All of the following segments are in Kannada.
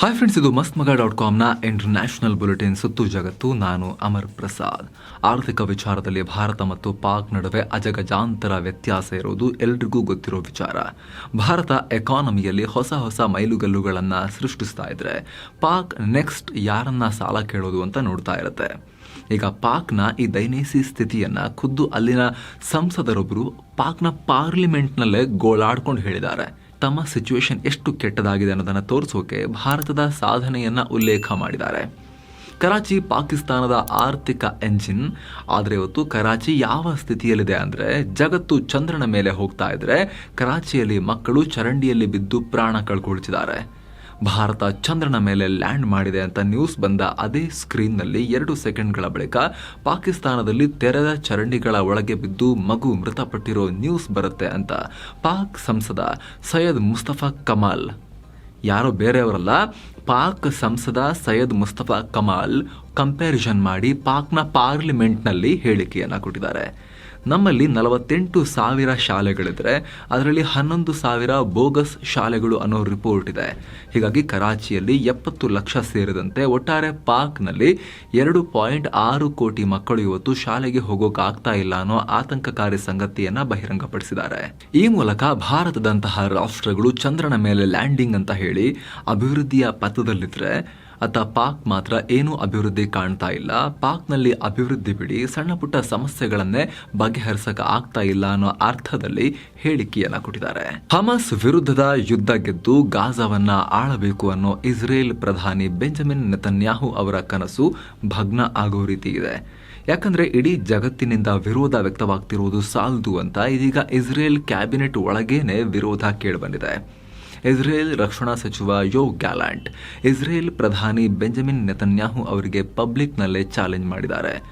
ಹಾಯ್ ಫ್ರೆಂಡ್ಸ್ ಇದು ಮಸ್ತ್ ಮಗ ಡಾಟ್ ಕಾಮ್ನ ಇಂಟರ್ನ್ಯಾಷನಲ್ ಬುಲೆಟಿನ್ ಸುತ್ತು ಜಗತ್ತು. ನಾನು ಅಮರ್ ಪ್ರಸಾದ್. ಆರ್ಥಿಕ ವಿಚಾರದಲ್ಲಿ ಭಾರತ ಮತ್ತು ಪಾಕ್ ನಡುವೆ ಅಜಗಜಾಂತರ ವ್ಯತ್ಯಾಸ ಇರುವುದು ಎಲ್ರಿಗೂ ಗೊತ್ತಿರೋ ವಿಚಾರ. ಭಾರತ ಎಕಾನಮಿಯಲ್ಲಿ ಹೊಸ ಹೊಸ ಮೈಲುಗಲ್ಲುಗಳನ್ನು ಸೃಷ್ಟಿಸ್ತಾ ಇದ್ರೆ ಪಾಕ್ ನೆಕ್ಸ್ಟ್ ಯಾರನ್ನ ಸಾಲ ಕೇಳೋದು ಅಂತ ನೋಡ್ತಾ ಇರುತ್ತೆ. ಈಗ ಪಾಕ್ನ ಈ ದೈನೇಸಿ ಸ್ಥಿತಿಯನ್ನು ಖುದ್ದು ಅಲ್ಲಿನ ಸಂಸದರೊಬ್ಬರು ಪಾಕ್ನ ಪಾರ್ಲಿಮೆಂಟ್ನಲ್ಲೇ ಗೋಳಾಡ್ಕೊಂಡು ಹೇಳಿದ್ದಾರೆ. ತಮ್ಮ ಸಿಚುವೇಶನ್ ಎಷ್ಟು ಕೆಟ್ಟದಾಗಿದೆ ಅನ್ನೋದನ್ನು ತೋರಿಸೋಕೆ ಭಾರತದ ಸಾಧನೆಯನ್ನು ಉಲ್ಲೇಖ ಮಾಡಿದ್ದಾರೆ. ಕರಾಚಿ ಪಾಕಿಸ್ತಾನದ ಆರ್ಥಿಕ ಎಂಜಿನ್ ಆದರೆ ಇವತ್ತು ಕರಾಚಿ ಯಾವ ಸ್ಥಿತಿಯಲ್ಲಿದೆ ಅಂದರೆ ಜಗತ್ತು ಚಂದ್ರನ ಮೇಲೆ ಹೋಗ್ತಾ ಇದ್ರೆ ಕರಾಚಿಯಲ್ಲಿ ಮಕ್ಕಳು ಚರಂಡಿಯಲ್ಲಿ ಬಿದ್ದು ಪ್ರಾಣ ಕಳ್ಕೊಳ್ತಿದ್ದಾರೆ. ಭಾರತ ಚಂದ್ರನ ಮೇಲೆ ಲ್ಯಾಂಡ್ ಮಾಡಿದೆ ಅಂತ ನ್ಯೂಸ್ ಬಂದ ಅದೇ ಸ್ಕ್ರೀನ್ನಲ್ಲಿ ಎರಡು ಸೆಕೆಂಡ್ಗಳ ಬಳಿಕ ಪಾಕಿಸ್ತಾನದಲ್ಲಿ ತೆರೆದ ಚರಂಡಿಗಳ ಒಳಗೆ ಬಿದ್ದು ಮಗು ಮೃತಪಟ್ಟಿರೋ ನ್ಯೂಸ್ ಬರುತ್ತೆ ಅಂತ ಪಾಕ್ ಸಂಸದ ಸೈಯದ್ ಮುಸ್ತಫಾ ಕಮಾಲ್. ಯಾರೋ ಬೇರೆಯವರಲ್ಲ, ಪಾಕ್ ಸಂಸದ ಸೈಯದ್ ಮುಸ್ತಫಾ ಕಮಾಲ್ ಕಂಪ್ಯಾರಿಸನ್ ಮಾಡಿ ಪಾಕ್ನ ಪಾರ್ಲಿಮೆಂಟ್ನಲ್ಲಿ ಹೇಳಿಕೆಯನ್ನು ಕೊಟ್ಟಿದ್ದಾರೆ. ನಮ್ಮಲ್ಲಿ ನಲವತ್ತೆಂಟು ಸಾವಿರ ಶಾಲೆಗಳಿದ್ರೆ, ಅದರಲ್ಲಿ ಹನ್ನೊಂದು ಸಾವಿರ ಬೋಗಸ್ ಶಾಲೆಗಳು ಅನ್ನೋ ರಿಪೋರ್ಟ್ ಇದೆ. ಹೀಗಾಗಿ ಕರಾಚಿಯಲ್ಲಿ ಎಪ್ಪತ್ತು ಲಕ್ಷ ಸೇರಿದಂತೆ ಒಟ್ಟಾರೆ ಪಾರ್ಕ್ನಲ್ಲಿ ಎರಡು ಪಾಯಿಂಟ್ ಆರು ಕೋಟಿ ಮಕ್ಕಳು ಇವತ್ತು ಶಾಲೆಗೆ ಹೋಗೋಕ್ಕಾಗ್ತಾ ಇಲ್ಲ ಅನ್ನೋ ಆತಂಕಕಾರಿ ಸಂಗತಿಯನ್ನ ಬಹಿರಂಗಪಡಿಸಿದ್ದಾರೆ. ಈ ಮೂಲಕ ಭಾರತದಂತಹ ರಾಷ್ಟ್ರಗಳು ಚಂದ್ರನ ಮೇಲೆ ಲ್ಯಾಂಡಿಂಗ್ ಅಂತ ಹೇಳಿ ಅಭಿವೃದ್ಧಿಯ ಪಥದಲ್ಲಿದ್ರೆ ಅತ್ತ ಪಾಕ್ ಮಾತ್ರ ಏನೂ ಅಭಿವೃದ್ಧಿ ಕಾಣ್ತಾ ಇಲ್ಲ. ಪಾಕ್ನಲ್ಲಿ ಅಭಿವೃದ್ಧಿ ಬಿಡಿ, ಸಣ್ಣ ಪುಟ್ಟ ಸಮಸ್ಯೆಗಳನ್ನೇ ಬಗೆಹರಿಸಕ ಆಗ್ತಾ ಇಲ್ಲ ಅನ್ನೋ ಅರ್ಥದಲ್ಲಿ ಹೇಳಿಕೆಯನ್ನ ಕೊಟ್ಟಿದ್ದಾರೆ. ಹಮಸ್ ವಿರುದ್ಧದ ಯುದ್ಧ ಗೆದ್ದು ಗಾಜಾವನ್ನ ಆಳಬೇಕು ಅನ್ನೋ ಇಸ್ರೇಲ್ ಪ್ರಧಾನಿ ಬೆಂಜಮಿನ್ ನೆತನ್ಯಾಹು ಅವರ ಕನಸು ಭಗ್ನ ಆಗೋ ರೀತಿ ಇದೆ. ಯಾಕಂದ್ರೆ ಇಡೀ ಜಗತ್ತಿನಿಂದ ವಿರೋಧ ವ್ಯಕ್ತವಾಗ್ತಿರುವುದು ಸಾಲದು ಅಂತ ಇದೀಗ ಇಸ್ರೇಲ್ ಕ್ಯಾಬಿನೆಟ್ ಒಳಗೇನೆ ವಿರೋಧ ಕೇಳಿಬಂದಿದೆ ಇಸ್ರೇಲ್ ರಕ್ಷಣಾ ಸಚಿವ ಯೋ ಗ್ಯಾಲಾಂಟ್, ಇಸ್ರೇಲ್ ಪ್ರಧಾನಿ ಬೆಂಜಮಿನ್ ನೆತನ್ಯಾಹು ಅವರಿಗೆ ಪಬ್ಲಿಕ್ನಲ್ಲೇ ಚಾಲೆಂಜ್ ಮಾಡಿದ್ದಾರೆ.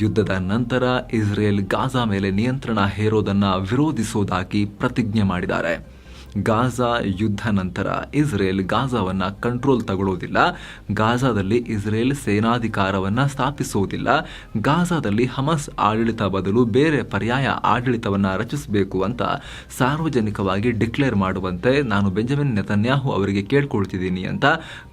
ಯುದ್ಧದ ನಂತರ ಇಸ್ರೇಲ್ ಗಾಜಾ ಮೇಲೆ ನಿಯಂತ್ರಣ ಹೇರೋದನ್ನು ವಿರೋಧಿಸೋದಾಗಿ ಪ್ರತಿಜ್ಞೆ ಮಾಡಿದ್ದಾರೆ. ಗಾಜಾ ಯುದ್ಧ ನಂತರ ಇಸ್ರೇಲ್ ಗಾಜಾವನ್ನು ಕಂಟ್ರೋಲ್ ತಗೊಳ್ಳೋದಿಲ್ಲ ಗಾಜಾದಲ್ಲಿ ಇಸ್ರೇಲ್ ಸೇನಾಧಿಕಾರವನ್ನು ಸ್ಥಾಪಿಸುವುದಿಲ್ಲ ಗಾಜಾದಲ್ಲಿ ಹಮಸ್ ಆಡಳಿತ ಬದಲು ಬೇರೆ ಪರ್ಯಾಯ ಆಡಳಿತವನ್ನು ರಚಿಸಬೇಕು ಅಂತ ಸಾರ್ವಜನಿಕವಾಗಿ ಡಿಕ್ಲೇರ್ ಮಾಡುವಂತೆ ನಾನು ಬೆಂಜಮಿನ್ ನೆತನ್ಯಾಹು ಅವರಿಗೆ ಕೇಳ್ಕೊಳ್ತಿದ್ದೀನಿ ಅಂತ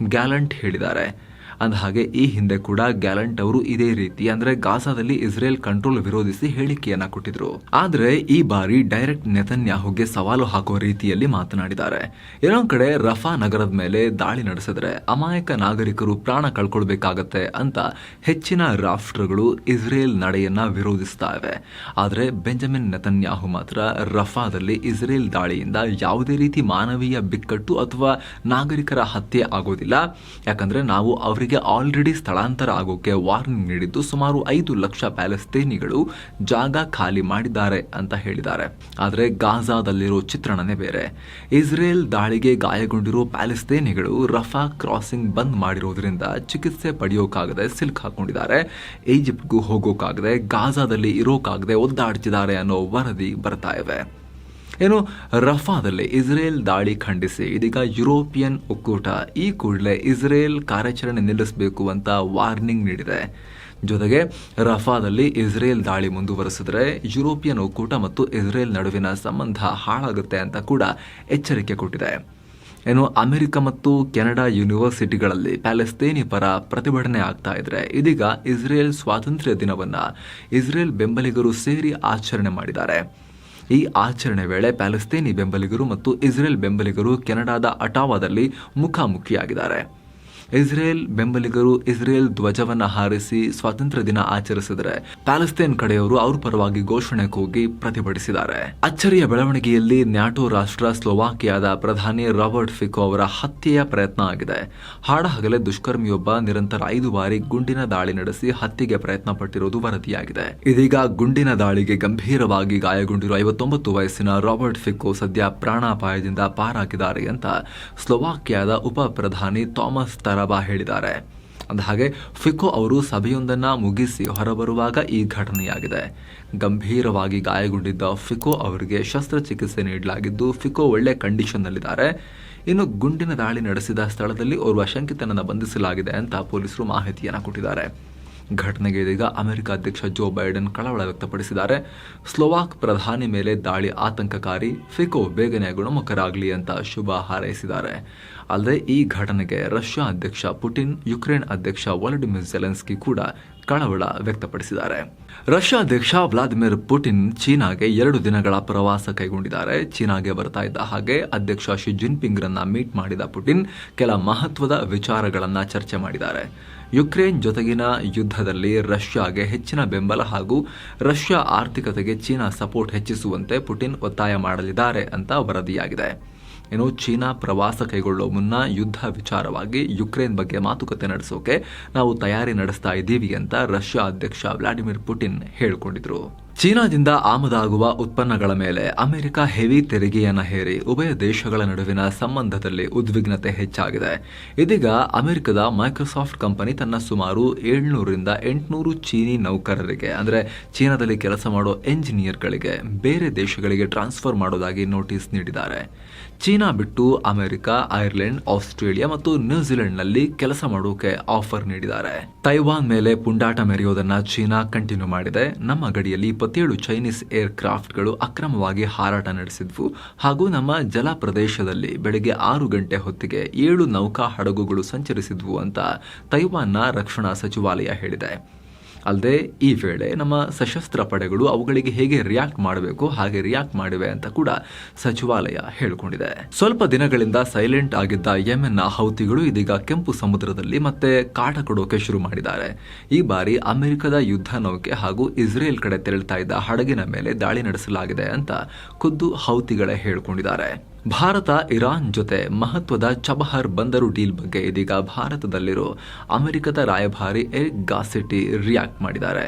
ಗ್ಯಾಲಂಟ್ ಹೇಳಿದ್ದಾರೆ. ಅಂದಹಾಗೆ ಈ ಹಿಂದೆ ಕೂಡ ಗ್ಯಾಲಂಟ್ ಅವರು ಇದೇ ರೀತಿ, ಅಂದ್ರೆ ಗಾಸಾದಲ್ಲಿ ಇಸ್ರೇಲ್ ಕಂಟ್ರೋಲ್ ವಿರೋಧಿಸಿ ಹೇಳಿಕೆಯನ್ನ ಕೊಟ್ಟಿದ್ರು. ಆದ್ರೆ ಈ ಬಾರಿ ಡೈರೆಕ್ಟ್ ನೆತನ್ಯಾಹುಗೆ ಸವಾಲು ಹಾಕುವ ರೀತಿಯಲ್ಲಿ ಮಾತನಾಡಿದ್ದಾರೆ. ಇನ್ನೊಂದ್ ಕಡೆ ರಫಾ ನಗರದ ಮೇಲೆ ದಾಳಿ ನಡೆಸಿದ್ರೆ ಅಮಾಯಕ ನಾಗರಿಕರು ಪ್ರಾಣ ಕಳ್ಕೊಳ್ಬೇಕಾಗತ್ತೆ ಅಂತ ಹೆಚ್ಚಿನ ರಾಷ್ಟ್ರಗಳು ಇಸ್ರೇಲ್ ನಡೆಯನ್ನ ವಿರೋಧಿಸ್ತಾ ಇವೆ. ಆದ್ರೆ ಬೆಂಜಮಿನ್ ನೆತನ್ಯಾಹು ಮಾತ್ರ ರಫಾದಲ್ಲಿ ಇಸ್ರೇಲ್ ದಾಳಿಯಿಂದ ಯಾವುದೇ ರೀತಿ ಮಾನವೀಯ ಬಿಕ್ಕಟ್ಟು ಅಥವಾ ನಾಗರಿಕರ ಹತ್ಯೆ ಆಗೋದಿಲ್ಲ. ಯಾಕಂದ್ರೆ ನಾವು ಅವರಿಗೆ ಆಲ್ರೆಡಿ ಸ್ಥಳಾಂತರ ಆಗೋಕೆ ವಾರ್ನಿಂಗ್ ನೀಡಿದ್ದು ಸುಮಾರು ಐದು ಲಕ್ಷ ಪ್ಯಾಲೆಸ್ತೇನಿಗಳು ಜಾಗ ಖಾಲಿ ಮಾಡಿದ್ದಾರೆ ಅಂತ ಹೇಳಿದ್ದಾರೆ. ಆದರೆ ಗಾಜಾದಲ್ಲಿರೋ ಚಿತ್ರಣನೇ ಬೇರೆ. ಇಸ್ರೇಲ್ ದಾಳಿಗೆ ಗಾಯಗೊಂಡಿರೋ ಪ್ಯಾಲೆಸ್ತೇನಿಗಳು ರಫಾ ಕ್ರಾಸಿಂಗ್ ಬಂದ್ ಮಾಡಿರೋದ್ರಿಂದ ಚಿಕಿತ್ಸೆ ಪಡೆಯೋಕಾಗದೆ ಸಿಲ್ಕ್ ಹಾಕೊಂಡಿದ್ದಾರೆ. ಈಜಿಪ್ಟ್ಗೂ ಹೋಗೋಕಾಗದೆ, ಗಾಜಾದಲ್ಲಿ ಇರೋಕಾಗದೆ ಒದ್ದಾಡ್ತಿದ್ದಾರೆ ಅನ್ನೋ ವರದಿ ಬರ್ತಾ ಇವೆ. ಏನು, ರಫಾದಲ್ಲಿ ಇಸ್ರೇಲ್ ದಾಳಿ ಖಂಡಿಸಿ. ಇದೀಗ ಯುರೋಪಿಯನ್ ಒಕ್ಕೂಟ ಈ ಕೂಡಲೇ ಇಸ್ರೇಲ್ ಕಾರ್ಯಾಚರಣೆ ನಿಲ್ಲಿಸಬೇಕು ಅಂತ ವಾರ್ನಿಂಗ್ ನೀಡಿದೆ. ಜೊತೆಗೆ, ರಫಾದಲ್ಲಿ ಇಸ್ರೇಲ್ ದಾಳಿ ಮುಂದುವರೆಸಿದ್ರೆ ಯುರೋಪಿಯನ್ ಒಕ್ಕೂಟ ಮತ್ತು ಇಸ್ರೇಲ್ ನಡುವಿನ ಸಂಬಂಧ ಹಾಳಾಗುತ್ತೆ ಅಂತ ಕೂಡ ಎಚ್ಚರಿಕೆ ಕೊಟ್ಟಿದೆ. ಏನು, ಅಮೆರಿಕ ಮತ್ತು ಕೆನಡಾ ಯೂನಿವರ್ಸಿಟಿಗಳಲ್ಲಿ ಪ್ಯಾಲೆಸ್ತೇನಿ ಪರ ಪ್ರತಿಭಟನೆ ಆಗ್ತಾ ಇದ್ರೆ, ಇದೀಗ ಇಸ್ರೇಲ್ ಸ್ವಾತಂತ್ರ್ಯ ದಿನವನ್ನು ಇಸ್ರೇಲ್ ಬೆಂಬಲಿಗರು ಸೇರಿ ಆಚರಣೆ ಮಾಡಿದ್ದಾರೆ. ಈ ಆಚರಣೆ ವೇಳೆ ಪ್ಯಾಲೆಸ್ತೇನಿ ಬೆಂಬಲಿಗರು ಮತ್ತು ಇಸ್ರೇಲ್ ಬೆಂಬಲಿಗರು ಕೆನಡಾದ ಅಟಾವಾದಲ್ಲಿ ಮುಖಾಮುಖಿಯಾಗಿದ್ದಾರೆ. ಇಸ್ರೇಲ್ ಬೆಂಬಲಿಗರು ಇಸ್ರೇಲ್ ಧ್ವಜವನ್ನ ಹಾರಿಸಿ ಸ್ವಾತಂತ್ರ್ಯ ದಿನ ಆಚರಿಸಿದರೆ ಪ್ಯಾಲೆಸ್ತೇನ್ ಕಡೆಯವರು ಅವ್ರ ಪರವಾಗಿ ಘೋಷಣೆ ಕೂಗಿ ಪ್ರತಿಭಟಿಸಿದ್ದಾರೆ. ಅಚ್ಚರಿಯ ಬೆಳವಣಿಗೆಯಲ್ಲಿ ನ್ಯಾಟೋ ರಾಷ್ಟ್ರ ಸ್ಲೋವಾಕಿಯಾದ ಪ್ರಧಾನಿ ರಾಬರ್ಟ್ ಫಿಕೋ ಅವರ ಹತ್ಯೆಯ ಪ್ರಯತ್ನ ಆಗಿದೆ. ಹಾಡಹಗಲೇ ದುಷ್ಕರ್ಮಿಯೊಬ್ಬ ನಿರಂತರ ಐದು ಬಾರಿ ಗುಂಡಿನ ದಾಳಿ ನಡೆಸಿ ಹತ್ಯೆಗೆ ಪ್ರಯತ್ನ ಪಟ್ಟಿರುವುದು ವರದಿಯಾಗಿದೆ. ಇದೀಗ ಗುಂಡಿನ ದಾಳಿಗೆ ಗಂಭೀರವಾಗಿ ಗಾಯಗೊಂಡಿರುವ ಐವತ್ತೊಂಬತ್ತು ವಯಸ್ಸಿನ ರಾಬರ್ಟ್ ಫಿಕೋ ಸದ್ಯ ಪ್ರಾಣಾಪಾಯದಿಂದ ಪಾರಾಗಿದ್ದಾರೆ ಅಂತ ಸ್ಲೋವಾಕಿಯಾದ ಉಪ ಪ್ರಧಾನಿ ಥಾಮಸ್ ತರಬಾ ಹೇಳಿದ್ದಾರೆ. ಅಂದಹಾಗೆ, ಫಿಕೋ ಅವರು ಸಭೆಯೊಂದನ್ನು ಮುಗಿಸಿ ಹೊರಬರುವಾಗ ಈ ಘಟನೆಯಾಗಿದೆ. ಗಂಭೀರವಾಗಿ ಗಾಯಗೊಂಡಿದ್ದ ಫಿಕೋ ಅವರಿಗೆ ಶಸ್ತ್ರಚಿಕಿತ್ಸೆ ನೀಡಲಾಗಿದ್ದು, ಫಿಕೋ ಒಳ್ಳೆ ಕಂಡೀಷನ್ನಲ್ಲಿದ್ದಾರೆ. ಇನ್ನು ಗುಂಡಿನ ದಾಳಿ ನಡೆಸಿದ ಸ್ಥಳದಲ್ಲಿ ಓರ್ವ ಶಂಕಿತನನ್ನು ಬಂಧಿಸಲಾಗಿದೆ ಅಂತ ಪೊಲೀಸರು ಮಾಹಿತಿಯನ್ನು ಕೊಟ್ಟಿದ್ದಾರೆ. ಘಟನೆಗೆ ಇದೀಗ ಅಮೆರಿಕ ಅಧ್ಯಕ್ಷ ಜೋ ಬೈಡನ್ ಕಳವಳ ವ್ಯಕ್ತಪಡಿಸಿದ್ದಾರೆ. ಸ್ಲೋವಾಕ್ ಪ್ರಧಾನಿ ಮೇಲೆ ದಾಳಿ ಆತಂಕಕಾರಿ, ಫಿಕೋ ಬೇಗನೆ ಗುಣಮುಖರಾಗಲಿ ಅಂತ ಶುಭ ಹಾರೈಸಿದ್ದಾರೆ. ಅಲ್ಲದೆ ಈ ಘಟನೆಗೆ ರಷ್ಯಾ ಅಧ್ಯಕ್ಷ ಪುಟಿನ್, ಯುಕ್ರೇನ್ ಅಧ್ಯಕ್ಷ ವಲಡಿಮಿರ್ ಜೆಲೆನ್ಸ್ಕಿ ಕೂಡ ಕಳವಳ ವ್ಯಕ್ತಪಡಿಸಿದ್ದಾರೆ. ರಷ್ಯಾ ಅಧ್ಯಕ್ಷ ವ್ಲಾದಿಮಿರ್ ಪುಟಿನ್ ಚೀನಾಗೆ ಎರಡು ದಿನಗಳ ಪ್ರವಾಸ ಕೈಗೊಂಡಿದ್ದಾರೆ. ಚೀನಾಗೆ ಬರ್ತಾ ಇದ್ದ ಹಾಗೆ ಅಧ್ಯಕ್ಷ ಶಿ ಜಿನ್ಪಿಂಗ್ ರನ್ನ ಮೀಟ್ ಮಾಡಿದ ಪುಟಿನ್ ಕೆಲ ಮಹತ್ವದ ವಿಚಾರಗಳನ್ನ ಚರ್ಚೆ ಮಾಡಿದ್ದಾರೆ. ಯುಕ್ರೇನ್ ಜೊತೆಗಿನ ಯುದ್ಧದಲ್ಲಿ ರಷ್ಯಾಗೆ ಹೆಚ್ಚಿನ ಬೆಂಬಲ ಹಾಗೂ ರಷ್ಯಾ ಆರ್ಥಿಕತೆಗೆ ಚೀನಾ ಸಪೋರ್ಟ್ ಹೆಚ್ಚಿಸುವಂತೆ ಪುಟಿನ್ ಒತ್ತಾಯ ಮಾಡಲಿದ್ದಾರೆ ಅಂತ ವರದಿಯಾಗಿದೆ. ಇನ್ನು ಚೀನಾ ಪ್ರವಾಸ ಕೈಗೊಳ್ಳೋ ಮುನ್ನ ಯುದ್ಧ ವಿಚಾರವಾಗಿ ಯುಕ್ರೇನ್ ಬಗ್ಗೆ ಮಾತುಕತೆ ನಡೆಸೋಕೆ ನಾವು ತಯಾರಿ ನಡೆಸ್ತಾ ಇದ್ದೀವಿ ಅಂತ ರಷ್ಯಾ ಅಧ್ಯಕ್ಷ ವ್ಲಾಡಿಮಿರ್ ಪುಟಿನ್ ಹೇಳಿಕೊಂಡಿದ್ರು. ಚೀನಾದಿಂದ ಆಮದಾಗುವ ಉತ್ಪನ್ನಗಳ ಮೇಲೆ ಅಮೆರಿಕ ಹೆವಿ ತೆರಿಗೆಯನ್ನು ಹೇರಿ ಉಭಯ ದೇಶಗಳ ನಡುವಿನ ಸಂಬಂಧದಲ್ಲಿ ಉದ್ವಿಗ್ನತೆ ಹೆಚ್ಚಾಗಿದೆ. ಇದೀಗ ಅಮೆರಿಕದ ಮೈಕ್ರೋಸಾಫ್ಟ್ ಕಂಪನಿ ತನ್ನ ಸುಮಾರು ಏಳ್ನೂರಿಂದ ಎಂಟುನೂರು ಚೀನಿ ನೌಕರರಿಗೆ, ಅಂದರೆ ಚೀನಾದಲ್ಲಿ ಕೆಲಸ ಮಾಡೋ ಎಂಜಿನಿಯರ್ಗಳಿಗೆ ಬೇರೆ ದೇಶಗಳಿಗೆ ಟ್ರಾನ್ಸ್ಫರ್ ಮಾಡೋದಾಗಿ ನೋಟಿಸ್ ನೀಡಿದ್ದಾರೆ. ಚೀನಾ ಬಿಟ್ಟು ಅಮೆರಿಕ, ಐರ್ಲೆಂಡ್, ಆಸ್ಟ್ರೇಲಿಯಾ ಮತ್ತು ನ್ಯೂಜಿಲೆಂಡ್ನಲ್ಲಿ ಕೆಲಸ ಮಾಡೋಕೆ ಆಫರ್ ನೀಡಿದ್ದಾರೆ. ತೈವಾನ್ ಮೇಲೆ ಪುಂಡಾಟ ಮೆರೆಯೋದನ್ನ ಚೀನಾ ಕಂಟಿನ್ಯೂ ಮಾಡಿದೆ. ನಮ್ಮ ಗಡಿಯಲ್ಲಿ ಇಪ್ಪತ್ತೇಳು ಚೈನೀಸ್ ಏರ್ ಕ್ರಾಫ್ಟ್ಗಳು ಅಕ್ರಮವಾಗಿ ಹಾರಾಟ ನಡೆಸಿದ್ವು ಹಾಗೂ ನಮ್ಮ ಜಲ ಪ್ರದೇಶದಲ್ಲಿ ಬೆಳಗ್ಗೆ ಆರು ಗಂಟೆ ಹೊತ್ತಿಗೆ ಏಳು ನೌಕಾ ಹಡಗುಗಳು ಸಂಚರಿಸಿದ್ವು ಅಂತ ತೈವಾನ್ನ ರಕ್ಷಣಾ ಸಚಿವಾಲಯ ಹೇಳಿದೆ. ಅಲ್ಲದೆ ಈ ವೇಳೆ ನಮ್ಮ ಸಶಸ್ತ್ರ ಪಡೆಗಳು ಅವುಗಳಿಗೆ ಹೇಗೆ ರಿಯಾಕ್ಟ್ ಮಾಡಬೇಕು, ಹಾಗೆ ರಿಯಾಕ್ಟ್ ಮಾಡಿವೆ ಅಂತ ಕೂಡ ಸಚಿವಾಲಯ ಹೇಳಿಕೊಂಡಿದೆ. ಸ್ವಲ್ಪ ದಿನಗಳಿಂದ ಸೈಲೆಂಟ್ ಆಗಿದ್ದ ಯೆಮೆನ್ನ ಹೌತಿಗಳು ಇದೀಗ ಕೆಂಪು ಸಮುದ್ರದಲ್ಲಿ ಮತ್ತೆ ಕಾಟ ಕೊಡೋಕೆ ಶುರು ಮಾಡಿದ್ದಾರೆ. ಈ ಬಾರಿ ಅಮೆರಿಕದ ಯುದ್ಧ ನೌಕೆ ಹಾಗೂ ಇಸ್ರೇಲ್ ಕಡೆ ತೆರಳ್ತಾ ಇದ್ದ ಹಡಗಿನ ಮೇಲೆ ದಾಳಿ ನಡೆಸಲಾಗಿದೆ ಅಂತ ಖುದ್ದು ಹೌತಿಗಳೇ ಹೇಳಿಕೊಂಡಿದ್ದಾರೆ. ಭಾರತ, ಇರಾನ್ ಜೊತೆ ಮಹತ್ವದ ಚಬಹರ್ ಬಂದರು ಡೀಲ್ ಬಗ್ಗೆ ಇದೀಗ ಭಾರತದಲ್ಲಿರೋ ಅಮೆರಿಕದ ರಾಯಭಾರಿ ಎರಿಕ್ ಗಾಸೆಟಿ ರಿಯಾಕ್ಟ್ ಮಾಡಿದ್ದಾರೆ.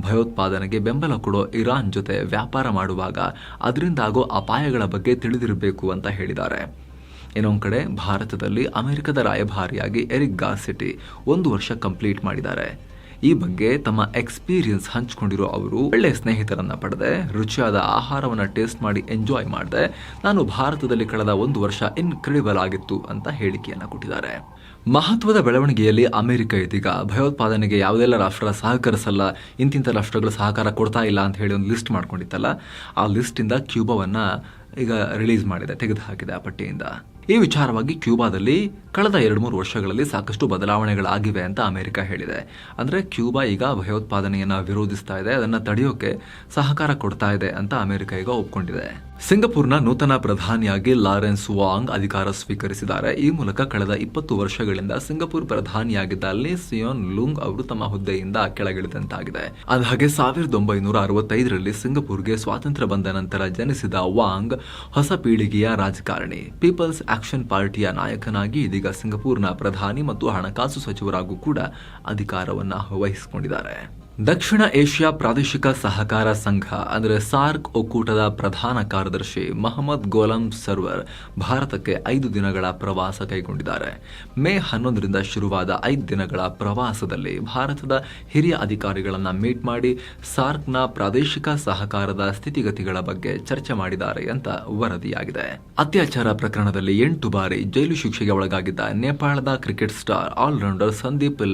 ಭಯೋತ್ಪಾದನೆಗೆ ಬೆಂಬಲ ಕೊಡೋ ಇರಾನ್ ಜೊತೆ ವ್ಯಾಪಾರ ಮಾಡುವಾಗ ಅದರಿಂದಾಗೋ ಅಪಾಯಗಳ ಬಗ್ಗೆ ತಿಳಿದಿರಬೇಕು ಅಂತ ಹೇಳಿದ್ದಾರೆ. ಇನ್ನೊಂದು ಕಡೆ, ಭಾರತದಲ್ಲಿ ಅಮೆರಿಕದ ರಾಯಭಾರಿಯಾಗಿ ಎರಿಕ್ ಗಾಸೆಟಿ ಒಂದು ವರ್ಷ ಕಂಪ್ಲೀಟ್ ಮಾಡಿದ್ದಾರೆ. ಈ ಬಗ್ಗೆ ತಮ್ಮ ಎಕ್ಸ್ಪೀರಿಯನ್ಸ್ ಹಂಚಿಕೊಂಡಿರೋ ಅವರು ಒಳ್ಳೆಯ ಸ್ನೇಹಿತರನ್ನ ಪಡೆದೆ, ರುಚಿಯಾದ ಆಹಾರವನ್ನ ಟೇಸ್ಟ್ ಮಾಡಿ ಎಂಜಾಯ್ ಮಾಡಿದೆ. ನಾನು ಭಾರತದಲ್ಲಿ ಕಳೆದ ಒಂದು ವರ್ಷ ಇನ್ಕ್ರೆಡಿಬಲ್ ಆಗಿತ್ತು ಅಂತ ಹೇಳಿಕೆಯನ್ನ ಕೊಟ್ಟಿದ್ದಾರೆ. ಮಹತ್ವದ ಬೆಳವಣಿಗೆಯಲ್ಲಿ ಅಮೆರಿಕ ಇದೀಗ. ಭಯೋತ್ಪಾದನೆಗೆ ಯಾವುದೆಲ್ಲ ರಾಷ್ಟ್ರ ಸಹಕರಿಸಲ್ಲ ಇಂತಿಂಥ ರಾಷ್ಟ್ರಗಳು ಸಹಕಾರ ಕೊಡ್ತಾ ಇಲ್ಲ ಅಂತ ಹೇಳಿ ಒಂದು ಲಿಸ್ಟ್ ಮಾಡ್ಕೊಂಡಿತ್ತಲ್ಲ. ಆ ಲಿಸ್ಟಿಂದ ಕ್ಯೂಬಾವನ್ನು ಈಗ ರಿಲೀಸ್ ಮಾಡಿದೆ, ತೆಗೆದುಹಾಕಿದೆ ಆ ಪಟ್ಟಿಯಿಂದ. ಈ ವಿಚಾರವಾಗಿ ಕ್ಯೂಬಾದಲ್ಲಿ ಕಳೆದ ಎರಡು ಮೂರು ವರ್ಷಗಳಲ್ಲಿ ಸಾಕಷ್ಟು ಬದಲಾವಣೆಗಳಾಗಿವೆ ಅಂತ ಅಮೆರಿಕ ಹೇಳಿದೆ. ಅಂದ್ರೆ ಕ್ಯೂಬಾ ಈಗ ಭಯೋತ್ಪಾದನೆಯನ್ನು ವಿರೋಧಿಸ್ತಾ ಇದೆ, ಅದನ್ನ ತಡೆಯೋಕೆ ಸಹಕಾರ ಕೊಡ್ತಾ ಇದೆ ಅಂತ ಅಮೆರಿಕ ಈಗ ಒಪ್ಕೊಂಡಿದೆ. ಸಿಂಗಪುರ್ನ ನೂತನ ಪ್ರಧಾನಿಯಾಗಿ ಲಾರೆನ್ಸ್ ವಾಂಗ್ ಅಧಿಕಾರ ಸ್ವೀಕರಿಸಿದ್ದಾರೆ. ಈ ಮೂಲಕ ಕಳೆದ ಇಪ್ಪತ್ತು ವರ್ಷಗಳಿಂದ ಸಿಂಗಪುರ್ ಪ್ರಧಾನಿಯಾಗಿದ್ದ ಲಿ ಸಿಯೋನ್ ಲುಂಗ್ ಅವರು ತಮ್ಮ ಹುದ್ದೆಯಿಂದ ಕೆಳಗಿಳಿದಂತಾಗಿದೆ. ಅಂದಹಾಗೆ ಸಾವಿರದ ಒಂಬೈನೂರ ಅರವತ್ತೈದರಲ್ಲಿ ಸಿಂಗಪುರ್ಗೆ ಸ್ವಾತಂತ್ರ್ಯ ಬಂದ ನಂತರ ಜನಿಸಿದ ವಾಂಗ್ ಹೊಸ ಪೀಳಿಗೆಯ ರಾಜಕಾರಣಿ, ಪೀಪಲ್ಸ್ ಆಕ್ಷನ್ ಪಾರ್ಟಿಯ ನಾಯಕನಾಗಿ ಇದೀಗ ಸಿಂಗಪೂರ್ನ ಪ್ರಧಾನಿ ಮತ್ತು ಹಣಕಾಸು ಸಚಿವರಾಗೂ ಕೂಡ ಅಧಿಕಾರವನ್ನ ವಹಿಸಿಕೊಂಡಿದ್ದಾರೆ. ದಕ್ಷಿಣ ಏಷ್ಯಾ ಪ್ರಾದೇಶಿಕ ಸಹಕಾರ ಸಂಘ, ಅಂದರೆ ಸಾರ್ಕ್ ಒಕ್ಕೂಟದ ಪ್ರಧಾನ ಕಾರ್ಯದರ್ಶಿ ಮಹಮ್ಮದ್ ಗೋಲಂ ಸರ್ವರ್, ಭಾರತಕ್ಕೆ ಐದು ದಿನಗಳ ಪ್ರವಾಸ ಕೈಗೊಂಡಿದ್ದಾರೆ. ಮೇ ಹನ್ನೊಂದರಿಂದ ಶುರುವಾದ ಐದು ದಿನಗಳ ಪ್ರವಾಸದಲ್ಲಿ ಭಾರತದ ಹಿರಿಯ ಅಧಿಕಾರಿಗಳನ್ನು ಮೀಟ್ ಮಾಡಿ ಸಾರ್ಕ್ನ ಪ್ರಾದೇಶಿಕ ಸಹಕಾರದ ಸ್ಥಿತಿಗತಿಗಳ ಬಗ್ಗೆ ಚರ್ಚೆ ಮಾಡಿದ್ದಾರೆ ಅಂತ ವರದಿಯಾಗಿದೆ. ಅತ್ಯಾಚಾರ ಪ್ರಕರಣದಲ್ಲಿ ಎಂಟು ಬಾರಿ ಜೈಲು ಶಿಕ್ಷೆಗೆ ಒಳಗಾಗಿದ್ದ ನೇಪಾಳದ ಕ್ರಿಕೆಟ್ ಸ್ಟಾರ್ ಆಲ್ರೌಂಡರ್ ಸಂದೀಪ್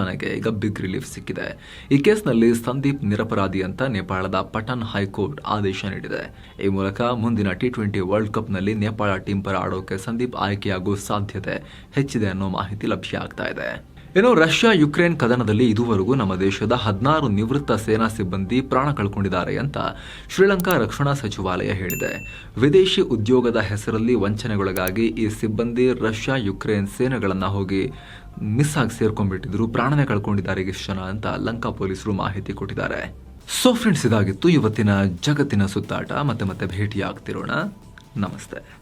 ಲಮಿಚಾನೆಗೆ ಈಗ ಬಿಗ್ ರಿಲೀಫ್ ಸಿಕ್ಕಿದೆ. ಈ ಕೇಸ್ನಲ್ಲಿ ಸಂದೀಪ್ ನಿರಪರಾಧಿ ಅಂತ ನೇಪಾಳದ ಪಟನ್ ಹೈಕೋರ್ಟ್ ಆದೇಶ ನೀಡಿದೆ. ಈ ಮೂಲಕ ಮುಂದಿನ ಟಿ ಟ್ವೆಂಟಿ ವರ್ಲ್ಡ್ ಕಪ್ನಲ್ಲಿ ನೇಪಾಳ ಟೀಮ್ ಪರ ಆಡೋಕೆ ಸಂದೀಪ್ ಆಯ್ಕೆಯಾಗುವ ಸಾಧ್ಯತೆ ಹೆಚ್ಚಿದೆ ಅನ್ನೋ ಮಾಹಿತಿ ಲಭ್ಯ ಆಗ್ತಾ ಇದೆ. ಇನ್ನು ರಷ್ಯಾ ಯುಕ್ರೇನ್ ಕದನದಲ್ಲಿ ಇದುವರೆಗೂ ನಮ್ಮ ದೇಶದ ಹದಿನಾರು ನಿವೃತ್ತ ಸೇನಾ ಸಿಬ್ಬಂದಿ ಪ್ರಾಣ ಕಳ್ಕೊಂಡಿದ್ದಾರೆ ಅಂತ ಶ್ರೀಲಂಕಾ ರಕ್ಷಣಾ ಸಚಿವಾಲಯ ಹೇಳಿದೆ. ವಿದೇಶಿ ಉದ್ಯೋಗದ ಹೆಸರಲ್ಲಿ ವಂಚನೆಗೊಳಗಾಗಿ ಈ ಸಿಬ್ಬಂದಿ ರಷ್ಯಾ ಯುಕ್ರೇನ್ ಸೇನೆಗಳನ್ನ ಹೋಗಿ ಮಿಸ್ ಆಗಿ ಸೇರ್ಕೊಂಡ್ಬಿಟ್ಟಿದ್ರು, ಪ್ರಾಣನೇ ಕಳ್ಕೊಂಡಿದ್ದಾರೆ ಇಷ್ಟು ಅಂತ ಲಂಕಾ ಪೊಲೀಸರು ಮಾಹಿತಿ ಕೊಟ್ಟಿದ್ದಾರೆ. ಸೊ ಫ್ರೆಂಡ್ಸ್ ಇದಾಗಿತ್ತು ಇವತ್ತಿನ ಜಗತ್ತಿನ ಸುತ್ತಾಟ. ಮತ್ತೆ ಮತ್ತೆ ಭೇಟಿಯಾಗ್ತಿರೋಣ. ನಮಸ್ತೆ.